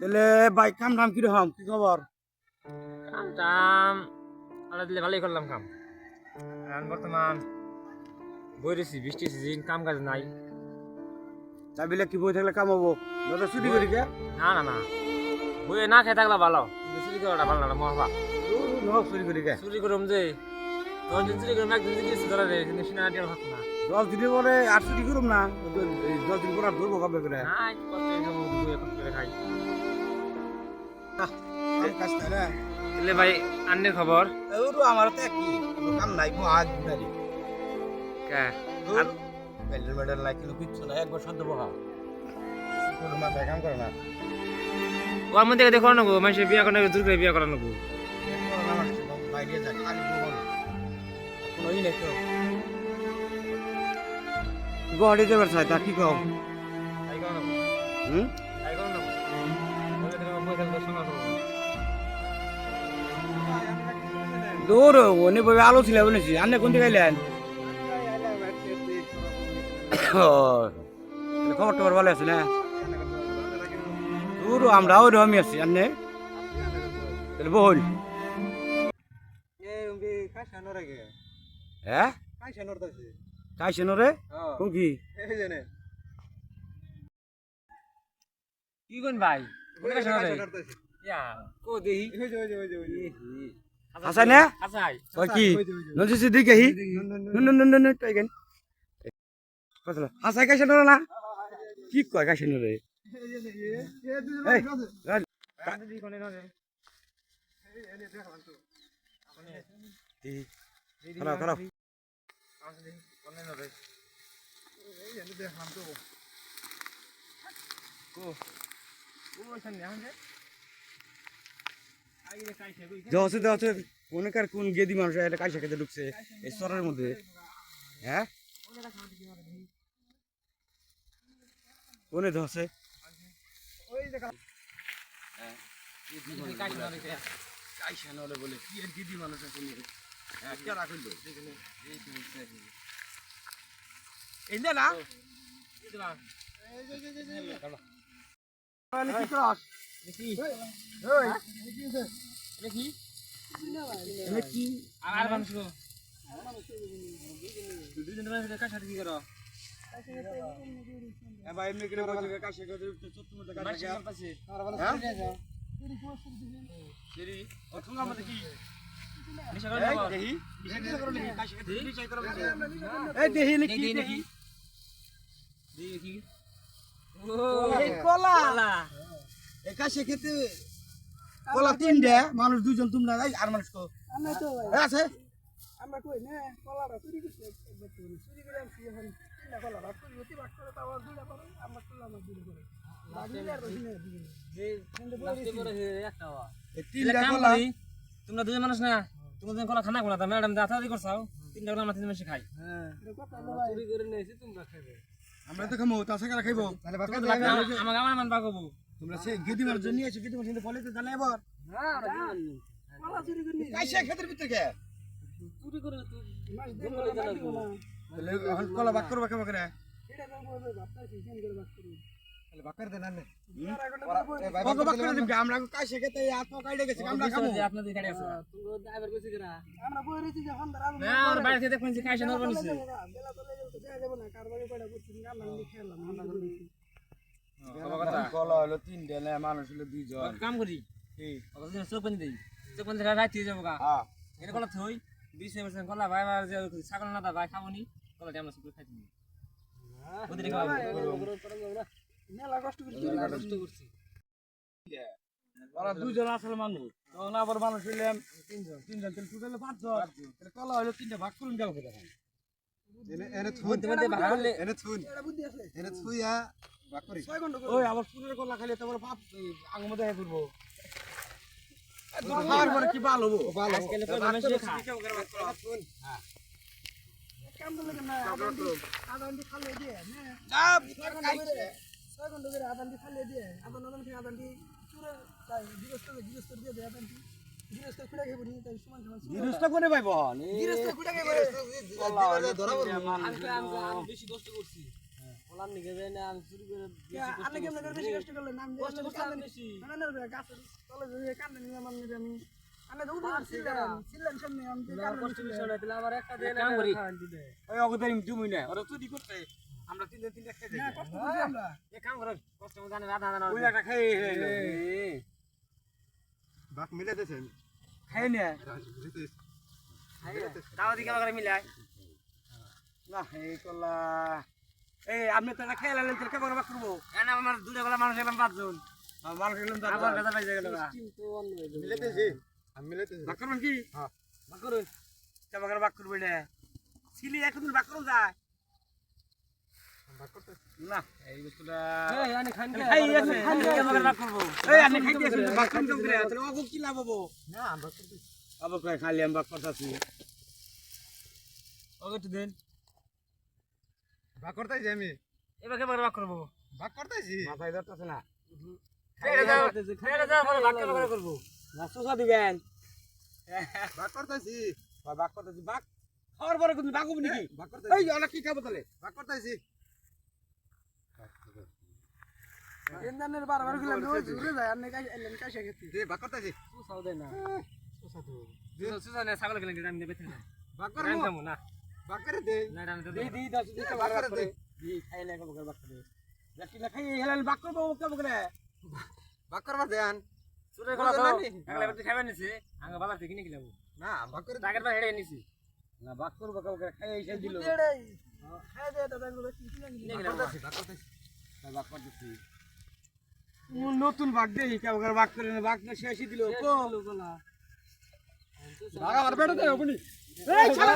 তাহলে বাইক কাম টাম কীরকম? কি খবর? কাম টাম আল্লাহ দিলে ভালোই করলাম কাম। এখন বর্তমান বই রয়েছি বৃষ্টি সিজন কাম কাজ নাই। চাবিলে কি বই থাকলে কাম হব? নয়তো ছুটি করি না না না। বইয়ে না খেয়ে থাকলে ভালো। চুরি করাটা ভালো না মহবা চুরি করি চুরি করুম যে। দিন চুরি একদিন ধরা রে না দশ দিনের পরে আর ছুটি করুম না দশ দিন পর আর ধরবো কবে করে? না কষ্ট হয়ে যাব বইয়ে কষ্ট করে খাই। কাজ তাই না তাহলে? ভাই আন্নের খবর? ওরও আমার তো একই কাম নাই মো আজ বুঝারি কে? মেডেল মেডেল নাই কিন্তু কিচ্ছু নাই একবার সদ্য বহা কোনো মাথায় কাম করে না। ওর মধ্যে দেখো না গো মানুষের বিয়া করানো দূর করে বিয়া করানো গো বাইরে যা খালি গুয়াহাটি যাবার চাই তা কি কম বই দূর অনেক ভাবে আলো ছিল বলেছি আন্নে কোন দিকে গেলেন খবর টবর ভালো আছে না? দূর আমরাও রমি আছি আন্নে তাহলে বহল। হ্যাঁ কাইছে নরে কোন কি কি কোন ভাই রে ইয়া কো নজি সিদ্ধি কে হি নুন নুন নুন নুন টাইগেন কতলা হাসাই কাইছে না কি কয় কাইছে নরে এই খারাপ খারাপ কোনে নরে কো ও সামনে আনছে আইরে কাইছে কই জহসে জহসে কোন গেদি মানুষ এটা কাইছে খেতে ঢুকছে? এই সরের মধ্যে। হ্যাঁ? কোনে ধসে কাইছে নরে কে কাইছে নলে বলে, কি এর গেদি মানুষ আছে? হ্যাঁ কে দিলাম কি ক্রস? দেখি। ওই দেখি এনে কি? আর আর মানুষ গো। দুদিন ধরে কাছে কলা তিনটে মানুষ দুজন তোমরা আর মানুষ আমরা আছে আমরা কই না কলাটা চুরি করছে চুরি করে আনছি এখন তিনটা কলা। ভাগ করি অতি ভাগ করে তাও আর দুইটা করে আমরা করলাম আর দুইটা করি তোমরা দুজন মানুষ না? তোমরা দুজন কলা খানা কোনা তা ম্যাডাম দাতা দি করছাও তিনটা করে আমরা তিন মাসে খাই। চুরি করে নিয়েছি তোমরা খাবে আমরা তো খামো তা সাকারা খাইবো। তাহলে বাকা আমাকে আমার মান পাকবো তোমরা সেই গেদি মানুষ নিয়ে এসো গেদি মানুষ ফলে তো জানে এবার কলা চুরি করে নিয়েছি কাইছে খেতের ভিতরে কে? চুরি করে তো মাছ দিয়ে কলা তাহলে এখন বাক করবা কেমন করে? এটা ভাবতাছি কেন করে করি বাক করে দেন না আর এখন তো বলবে বাক বাক করে দিবি আমরা কাইছে খেতে আত্ম কাইডে গেছে আমরা খামো আপনাদের গাড়ি আছে। আমরা বই রয়েছি যে হন্দার আলো না আমার বাইরে থেকে দেখুন যে খাইছে নরম নিছে বেলা তো লেগে তো দেখা যাবে না কার বাড়ি কয়টা করছি আমরা আমি খেলাম আমরা করে দিছি কলা হলো মানুষ হলো দুইজন। কাম করি। কি? অবশ্যই চোখ পানি দেই। চোখ পানি দেখা রাইতে যাব গা। হ্যাঁ। এটা কলা থই বিশ পার্সেন্ট কলা ভাই ছাগল না দা ভাই খাব নি। কলা আমরা খাব মেলা কষ্ট করছি কষ্ট করছি। ওরা দুইজন আসলে মানুষ। তখন আবার মানুষ হইলাম তিনজন। তিনজন তাহলে টোটালে পাঁচজন। তাহলে কলা হলো তিনটে ভাগ করুন করে বুদ্ধি আছে। ছয় ঘণ্টা ওই আবার পুরের কলা খাইলে তোমার পাপ আঙুর মধ্যে হয়ে পড়ব কি ভালো হব? আজকাল কই কাম না। খালে দিয়ে না না ছয় ঘণ্টা করে করে আদান্তি খালে দিয়ে আদান আদান থেকে আদান্তি চুরে তাই গৃহস্থ গৃহস্থ দিয়ে দেয় আদান্তি গৃহস্থ খুঁড়ে খেয়ে পড়ি তাই সমান সমান জিনিসটা করে। পাইব? গৃহস্থ খুঁড়ে খেয়ে হলো ধরা পড়ব। আমি আমি বেশি কষ্ট করছি। আপনি কেমন বেশি কষ্ট করলেন আমি কষ্ট করতে বেশি। না না না গাছের তলে যে কান্দে নিলাম আমি একটা কাম করি। কষ্ট জানে রাধা রাধা মিলে খাই না। তাও দিকে করে মিলাই না এই কলা। এই আপনি তো এটা খেয়ে কেমন বাক করব? এনে আমার দুটো বেলা মানুষ এলাম পাঁচজন। মানুষ এলাম পাইছে গেল মিলে আমি মিলে দিয়েছি বাক করবেন কি হ্যাঁ। বাক করুন কেমন করে বাক করবে না ছিলি এখন বাক যায় না এই খান আছে এই খাই তো করে তাহলে কি লাভ হব আবার কয় খালি আমি বাক করতেছি ওকে একটু দেন বাক করতেছি আমি এবার কেমন করে বাক করব বাক করতেছি মাথায় ধরতেছে না ফেরে যাও ফেরে যাও পরে বাক কেমন করব না সুসা দিবেন বাক করতেছি। বা বাক করতেছি বাক খাওয়ার পরে কিন্তু বাক হব নাকি? বাক এই করতেছি অনেক কি খাব তাহলে? বাক করতেছি। ইন্দানের বারবার গেলাম ওই ঘুরে যায় কাজ এলেন কাছে গেছি দে বাক করতেছি। সুসাও দেয় না। সুসা নে ছাগল গেলেন আমি দেবে না বাক করব। না। বাক করে দে। না এটা আমি দি দশ দি বাক বাক করে করে দে। দি। খাই না কেমন করে বাক যাকি না খাই হেলাল বাক করব কেমন করে বাক করবার দেন। সুরে গলা নি। আগলা বেতে খাবেন নিছে আঙ্গ বাজার থেকে কিনে কিলাবো না বাক করে টাকার পর নিছি। না বাক করব কেমন করে খাই দিল। খাই দে দাদা গুলো কি কিনে নিয়ে কিনে কিলাবো করতেছি বাক করতেছি। নতুন বাক দেই করে বাক করে বাক না শেষই দিল কো। এই ছাড়া